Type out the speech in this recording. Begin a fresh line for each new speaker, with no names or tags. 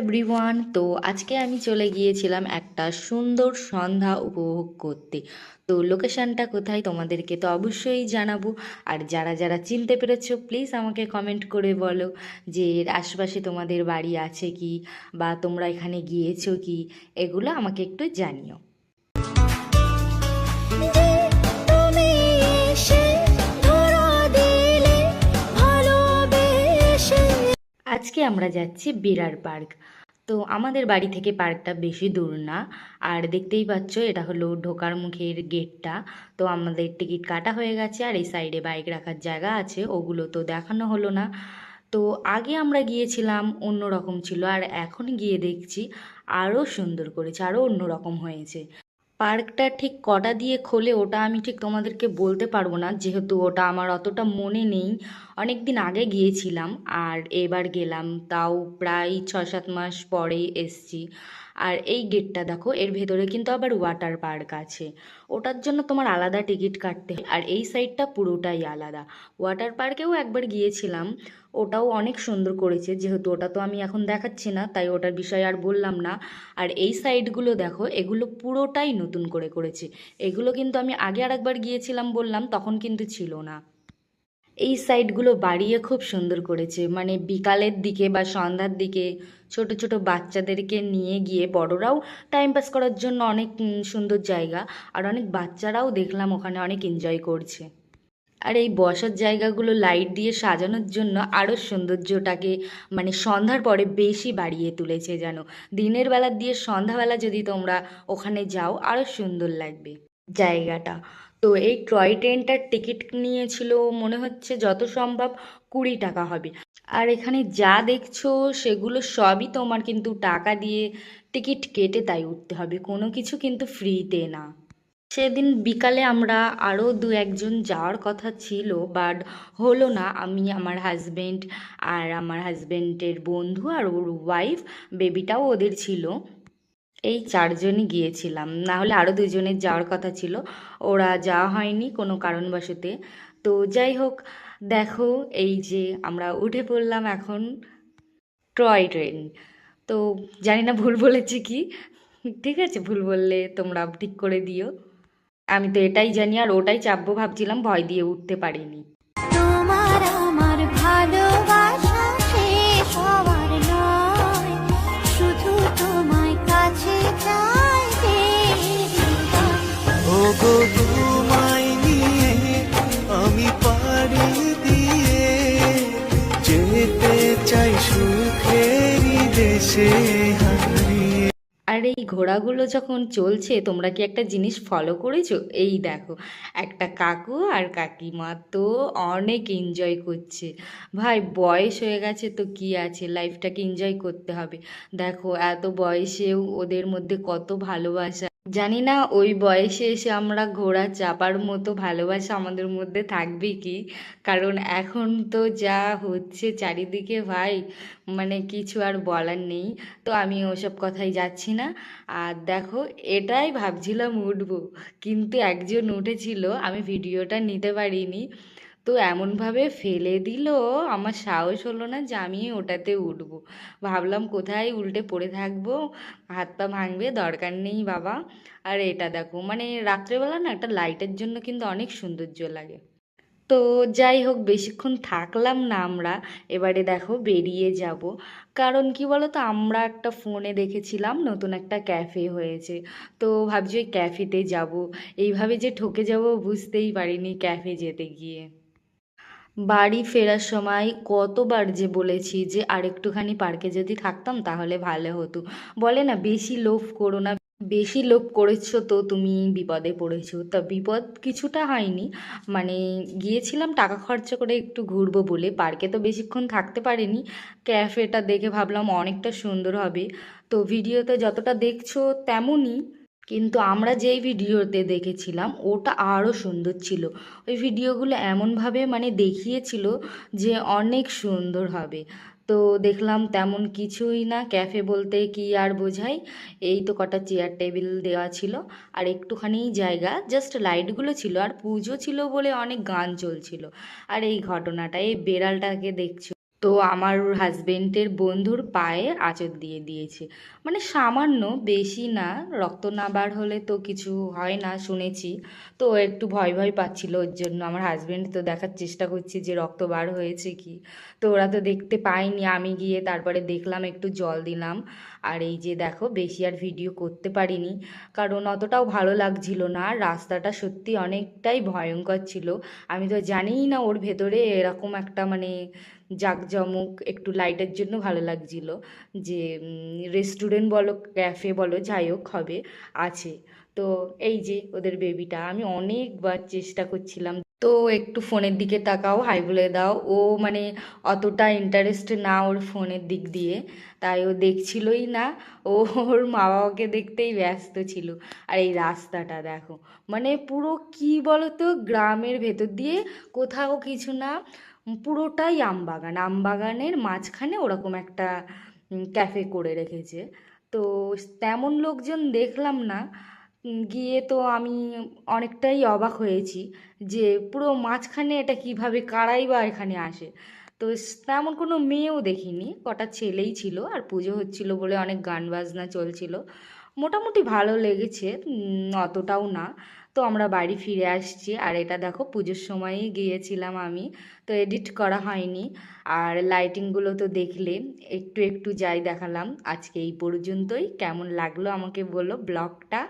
Everyone তো আজকে আমি চলে গিয়েছিলাম একটা সুন্দর সন্ধ্যা উপভোগ করতে। তো লোকেশানটা কোথায় তোমাদেরকে তো অবশ্যই জানাব। আর যারা যারা চিনতে পেরেছ প্লিজ আমাকে কমেন্ট করে বলো যে এর আশপাশে তোমাদের বাড়ি আছে কি বা তোমরা এখানে গিয়েছো কি, এগুলো আমাকে একটু জানিও। আজকে আমরা যাচ্ছি বিরার পার্ক। তো আমাদের বাড়ি থেকে পার্কটা বেশি দূর না। আর দেখতেই পাচ্ছ, এটা হলো ঢোকার মুখের গেটটা। তো আমাদের টিকিট কাটা হয়ে গেছে, আর এই সাইডে বাইক রাখার জায়গা আছে, ওগুলো তো দেখানো হলো না। তো আগে আমরা গিয়েছিলাম অন্য রকম ছিল, আর এখন গিয়ে দেখছি আরও সুন্দর করেছে আরও অন্য রকম হয়েছে। পার্কটা ঠিক কটা দিয়ে খোলে ওটা আমি ঠিক তোমাদেরকে বলতে পারব না, যেহেতু ওটা আমার অতটা মনে নেই। অনেক দিন আগে গিয়েছিলাম আর এবার গেলাম, তাও প্রায় ছ সাত মাস পরেই এসছি। আর এই গেটটা দেখো, এর ভেতরে কিন্তু আবার ওয়াটার পার্ক আছে। ওটার জন্য তোমার আলাদা টিকিট কাটতে হয়। আর এই সাইডটা পুরোটাই আলাদা। ওয়াটার পার্কেও একবার গিয়েছিলাম ওটাও অনেক সুন্দর করেছে। যেহেতু ওটা তো আমি এখন দেখাচ্ছি না, তাই ওটার বিষয়ে আর বললাম না। আর এই সাইডগুলো দেখো, এগুলো পুরোটাই নতুন করে করেছে। এগুলো কিন্তু আমি আগে আর একবার গিয়েছিলাম বললাম, তখন কিন্তু ছিল না। এই সাইডগুলো বাড়িয়ে খুব সুন্দর করেছে। মানে বিকালের দিকে বা সন্ধ্যার দিকে ছোট ছোট বাচ্চাদেরকে নিয়ে গিয়ে, বড়রাও টাইম পাস করার জন্য অনেক সুন্দর জায়গা। আর অনেক বাচ্চারাও দেখলাম ওখানে অনেক এনজয় করছে। আর এই বসার জায়গাগুলো লাইট দিয়ে সাজানোর জন্য আরও সৌন্দর্যটাকে মানে সন্ধ্যার পরে বেশি বাড়িয়ে তুলেছে যেন। দিনের বেলা দিয়ে সন্ধ্যাবেলা যদি তোমরা ওখানে যাও আরও সুন্দর লাগবে জায়গাটা। তো এই টয় ট্রেনটার টিকিট নিয়েছিল, মনে হচ্ছে যত সম্ভব কুড়ি টাকা হবে। আর এখানে যা দেখছ, সেগুলো সবই তোমার কিন্তু টাকা দিয়ে টিকিট কেটে তাই উঠতে হবে। কোনো কিছু কিন্তু ফ্রিতে না। সেদিন বিকালে আমরা আরও দু একজন যাওয়ার কথা ছিল বাট হলো না। আমি, আমার হাজবেন্ড আর আমার হাজবেন্ডের বন্ধু আর ওর ওয়াইফ বেবিটাও ওদের ছিল। এই চারজনই গিয়েছিলাম। না হলে আরও দুজনের যাওয়ার কথা ছিল। ওরা যাওয়া হয়নি কোনো কারণবশতে। তো যাই হোক, দেখো এই যে আমরা উঠে পড়লাম এখন টয় ট্রেন। তো জানি না ভুল বলেছি কি। ঠিক আছে, ভুল বললে তোমরা ঠিক করে দিও। আমি তো এটাই জানি আর ওটাই চাপবো ভাবছিলাম ভয় দিয়ে উঠতে পারিনি। এই ঘোড়াগুলো যখন চলছে, তোমরা কি একটা জিনিস ফলো করেছ? এই দেখো, একটা কাকু আর কাকিমা তো অনেক এনজয় করছে। ভাই, বয়স হয়ে গেছে তো কি আছে? লাইফটাকে এনজয় করতে হবে। দেখো, এত বয়সেও ওদের মধ্যে কত ভালোবাসা। জানি না, ওই বয়সে এসে আমরা ঘোড়া চাপার মতো ভালোবাসা আমাদের মধ্যে থাকবে কি? কারণ এখন তো যা হচ্ছে চারিদিকে ভাই মানে কিছু আর বলার নেই। তো আমি ওসব কথাই যাচ্ছি না। আর দেখো, এটাই ভাবছিলাম উঠবো। কিন্তু একজন উঠেছিল, আমি ভিডিওটা নিতে পারিনি। এমনভাবে ফেলে দিল। আমার সাহস হলো না যে আমি ওটাতে উঠবো। ভাবলাম কোথায় উল্টে পড়ে থাকব? হাত পা ভাঙবে, দরকার নেই বাবা। আর এটা দেখো মানে রাত্রেবেলা না একটা লাইটের জন্য কিন্তু অনেক সৌন্দর্য লাগে। তো যাই হোক, বেশিক্ষণ থাকলাম না আমরা। এবারে দেখো, বেরিয়ে যাব। কারণ কি বলো তো আমরা একটা ফোনে দেখেছিলাম, নতুন একটা ক্যাফে হয়েছে। তো ভাবছি ওই ক্যাফেতে যাব। এইভাবে যে ঠকে যাব বুঝতেই পারিনি ক্যাফে যেতে গিয়ে। বাড়ি ফেরার সময় কতবার যে বলেছি যে আরেকটুখানি পার্কে যদি থাকতাম তাহলে ভালো হতো। বলে না, বেশি লোভ করো না, বেশি লোভ করেছ তো তুমি বিপদে পড়েছো। তা বিপদ কিছুটা হয়নি। মানে গিয়েছিলাম টাকা খরচা করে একটু ঘুরবো বলে। পার্কে তো বেশিক্ষণ থাকতে পারিনি। ক্যাফেটা দেখে ভাবলাম অনেকটা সুন্দর হবে। তো ভিডিওতে যতটা দেখছ তেমনই কিন্তু আমরা যেই ভিডিওতে দেখেছিলাম, ওটা আরও সুন্দর ছিল। ওই ভিডিওগুলো এমনভাবে মানে দেখিয়েছিল যে অনেক সুন্দর হবে। তো দেখলাম তেমন কিছুই না, ক্যাফে বলতে কি আর বোঝাই, এই তো কটা চেয়ার টেবিল দেওয়া ছিল আর একটুখানি জায়গা, জাস্ট লাইটগুলো ছিল আর পুজো ছিল বলে অনেক গান চলছিল। আর এই ঘটনাটা, এই বেড়ালটাকে দেখছ। তো আমার হাজবেন্ডের বন্ধুর পায়ে আঁচড় দিয়ে দিয়েছে। মানে সামান্য, বেশি না, রক্ত না বার হলে তো কিছু হয় না, শুনেছি। তো একটু ভয় ভয় পাচ্ছিল ওর জন্য। আমার হাজবেন্ড তো দেখার চেষ্টা করছে যে রক্ত বার হয়েছে কি। তো ওরা তো দেখতে পায়নি। আমি গিয়ে তারপরে দেখলাম, একটু জল দিলাম। আর এই যে দেখো, বেশি আর ভিডিও করতে পারিনি। কারণ অতটাও ভালো লাগছিল না। রাস্তাটা সত্যি অনেকটাই ভয়ঙ্কর ছিল। আমি তো জানিই না ওর ভেতরে এরকম একটা মানে জাঁকজমক একটু লাইটের জন্য ভালো লাগছিল যে রেস্টুরেন্ট বলো ক্যাফে বলো, যাই হোক, হবে, আছে। তো এই যে ওদের বেবিটা আমি অনেকবার চেষ্টা করছিলাম। তো একটু ফোনের দিকে তাকাও হাই বলে দাও। ও মানে অতটা ইন্টারেস্ট না ওর ফোনের দিক দিয়ে, তাই ও দেখছিলই না। ও ওর মা বাবাকে দেখতেই ব্যস্ত ছিল। আর এই রাস্তাটা দেখো মানে পুরো কি বলো তো গ্রামের ভেতর দিয়ে কোথাও কিছু না পুরোটাই আমবাগান। আমবাগানের মাঝখানে ওরকম একটা ক্যাফে করে রেখেছে। তো তেমন লোকজন দেখলাম না। গিয়ে তো আমি অনেকটাই অবাক হয়েছি যে পুরো মাঝখানে এটা কীভাবে, কারাই বা এখানে আসে? তো তেমন কোনো মেয়েও দেখিনি। কটা ছেলেই ছিল আর পুজো হচ্ছিল বলে অনেক গান বাজনা চলছিল। মোটামুটি ভালো লেগেছে অতটাও না। তো আমরা বাড়ি ফিরে আসছি। আর এটা দেখো, পুজোর সময়ই গিয়েছিলাম আমি। তো এডিট করা হয়নি। আর লাইটিংগুলো তো দেখলে একটু একটু যাই দেখালাম। আজকে এই পর্যন্তই। কেমন লাগল আমাকে বলো ব্লগটা?